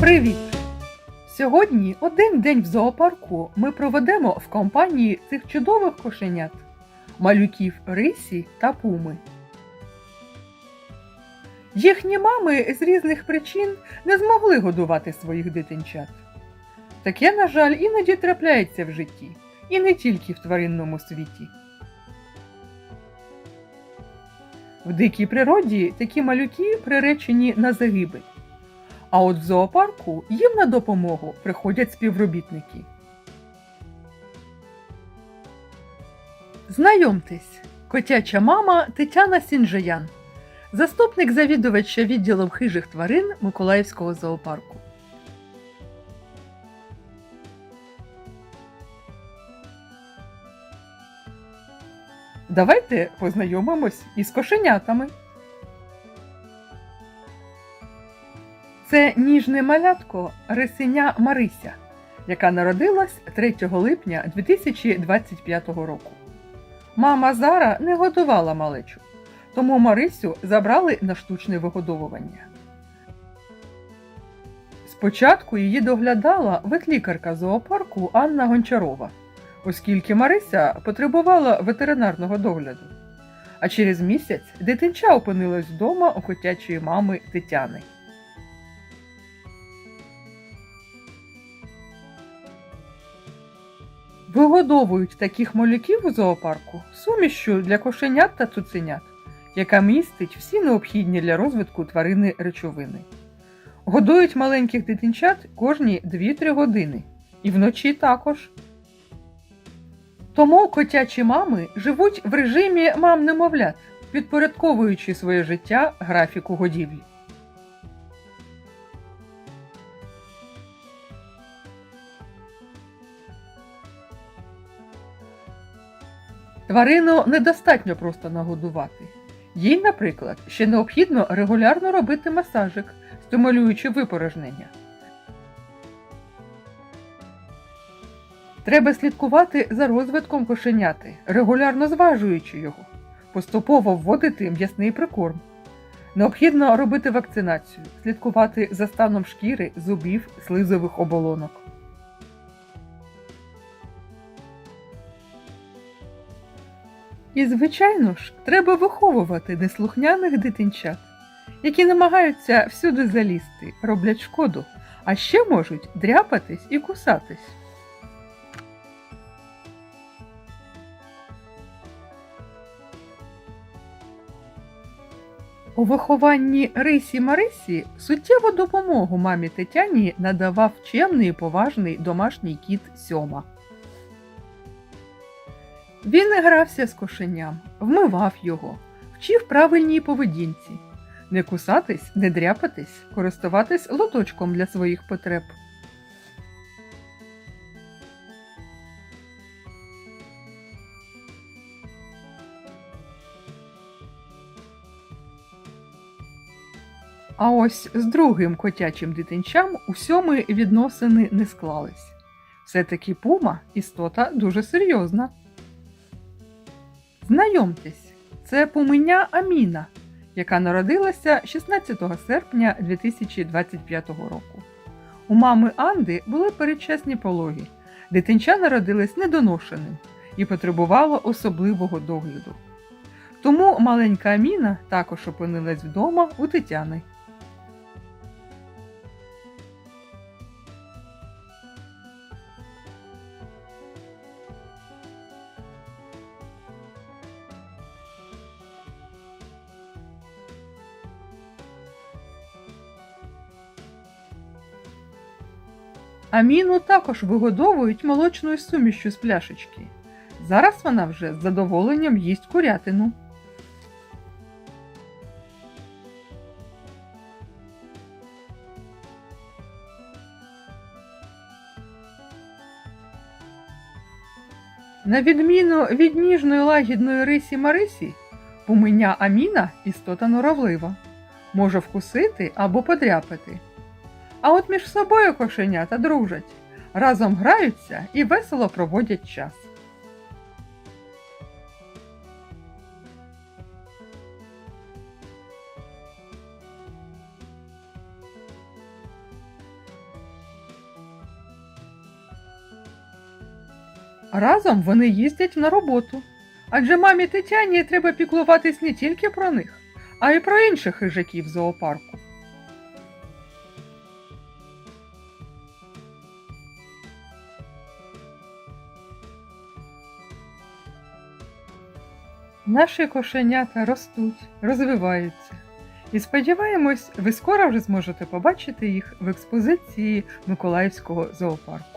Привіт! Сьогодні один день в зоопарку ми проведемо в компанії цих чудових кошенят малюків Рисі та Пуми. Їхні мами з різних причин не змогли годувати своїх дитинчат. Таке, на жаль, іноді трапляється в житті, і не тільки в тваринному світі. В дикій природі такі малюки приречені на загибель. А от в зоопарку їм на допомогу приходять співробітники. Знайомтесь, котяча мама Тетяна Сінжаян, заступник завідувача відділом хижих тварин Миколаївського зоопарку. Давайте познайомимось із кошенятами. Це ніжне малятко Рисеня Марися, яка народилась 3 липня 2025 року. Мама Зара не годувала малечу, тому Марисю забрали на штучне вигодовування. Спочатку її доглядала ветлікарка зоопарку Анна Гончарова, оскільки Марися потребувала ветеринарного догляду. А через місяць дитинча опинилась вдома у котячої мами Тетяни. Вигодовують таких малюків у зоопарку сумішю для кошенят та цуценят, яка містить всі необхідні для розвитку тварини речовини. Годують маленьких дитинчат кожні 2-3 години, і вночі також. Тому котячі мами живуть в режимі мам-немовлят, підпорядковуючи своє життя графіку годівлі. Тварину недостатньо просто нагодувати. Їй, наприклад, ще необхідно регулярно робити масажик, стимулюючи випорожнення. Треба слідкувати за розвитком кошеняти, регулярно зважуючи його, поступово вводити м'ясний прикорм. Необхідно робити вакцинацію, слідкувати за станом шкіри, зубів, слизових оболонок. І, звичайно ж, треба виховувати неслухняних дитинчат, які намагаються всюди залізти, роблять шкоду, а ще можуть дряпатись і кусатись. У вихованні Рисі Марисі суттєву допомогу мамі Тетяні надавав чемний і поважний домашній кіт Сьома. Він грався з кошеням, вмивав його, вчив правильній поведінці, не кусатись, не дряпатись, користуватись лоточком для своїх потреб. А ось з другим котячим дитинчам у сьоми відносини не склались. Все-таки пума істота дуже серйозна. Знайомтесь, це пуменя Аміна, яка народилася 16 серпня 2025 року. У мами Анди були передчасні пологи. Дитинча народилась недоношеним і потребувало особливого догляду. Тому маленька Аміна також опинилась вдома у Тетяни. Аміну також вигодовують молочною сумішчю з пляшечки. Зараз вона вже з задоволенням їсть курятину. На відміну від ніжної лагідної рисі Марисі, пуменя Аміна істота норовлива, може вкусити або подряпати. А от між собою кошенята дружать, разом граються і весело проводять час. Разом вони їздять на роботу, адже мамі Тетяні треба піклуватись не тільки про них, а й про інших хижаків зоопарку. Наші кошенята ростуть, розвиваються. І сподіваємось, ви скоро вже зможете побачити їх в експозиції Миколаївського зоопарку.